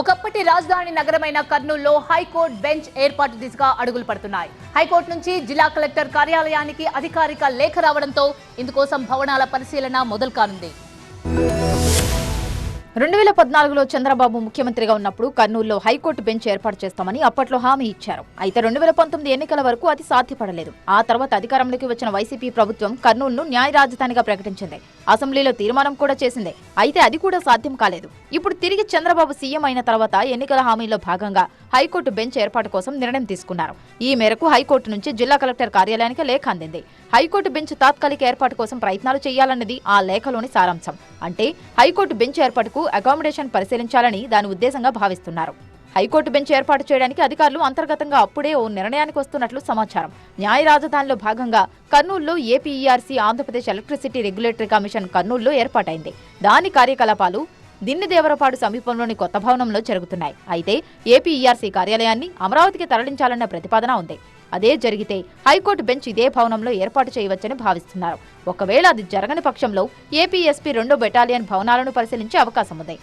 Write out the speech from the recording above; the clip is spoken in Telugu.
ఒకప్పటి రాజధాని నగరమైన కర్నూలులో హైకోర్టు బెంచ్ ఏర్పాటు దిశగా అడుగులు పడుతున్నాయి. హైకోర్టు నుంచి జిల్లా కలెక్టర్ కార్యాలయానికి అధికారిక లేఖ రావడంతో ఇందుకోసం భవనాల పరిశీలన మొదలు కానుంది రెండు వేల పద్నాలుగులో చంద్రబాబు ముఖ్యమంత్రిగా ఉన్నప్పుడు కర్నూలులో హైకోర్టు బెంచ్ ఏర్పాటు చేస్తామని అప్పట్లో హామీ ఇచ్చారు. అయితే రెండు వేల పంతొమ్మిది ఎన్నికల వరకు అది సాధ్యపడలేదు. ఆ తర్వాత అధికారంలోకి వచ్చిన వైసీపీ ప్రభుత్వం కర్నూలును న్యాయ రాజధానిగా ప్రకటించింది. అసెంబ్లీలో తీర్మానం కూడా చేసింది. అయితే అది కూడా సాధ్యం కాలేదు. ఇప్పుడు తిరిగి చంద్రబాబు సీఎం అయిన తర్వాత ఎన్నికల హామీలో భాగంగా హైకోర్టు బెంచ్ ఏర్పాటు కోసం నిర్ణయం తీసుకున్నారు. ఈ మేరకు హైకోర్టు నుంచి జిల్లా కలెక్టర్ కార్యాలయానికి లేఖ అందింది. హైకోర్టు బెంచ్ తాత్కాలిక ఏర్పాటు కోసం ప్రయత్నాలు చేయాలన్నది ఆ లేఖలోని సారాంశం. అంటే హైకోర్టు బెంచ్ ఏర్పాటుకు అకామిడేషన్ పరిశీలించాలని దాని ఉద్దేశంగా భావిస్తున్నారు. హైకోర్టు బెంచ్ ఏర్పాటు చేయడానికి అధికారులు అంతర్గతంగా అప్పుడే ఓ నిర్ణయానికి వస్తున్నట్లు సమాచారం. న్యాయ రాజధానిలో భాగంగా కర్నూలులో A P E R C Andhra Pradesh electricity regulatory commission కర్నూలులో ఏర్పాటైంది. దాని కార్యకలాపాలు దిన్ని దేవరపాడు సమీపంలోని కొత్త భవనంలో జరుగుతున్నాయి. అయితే ఏపీఈఆర్సీ కార్యాలయాన్ని అమరావతికి తరలించాలన్న ప్రతిపాదన ఉంది. అదే జరిగితే హైకోర్టు బెంచ్ ఇదే భవనంలో ఏర్పాటు చేయవచ్చని భావిస్తున్నారు. ఒకవేళ అది జరగని పక్షంలో ఏపీఎస్పీ రెండో బెటాలియన్ భవనాలను పరిశీలించే అవకాశం ఉంది.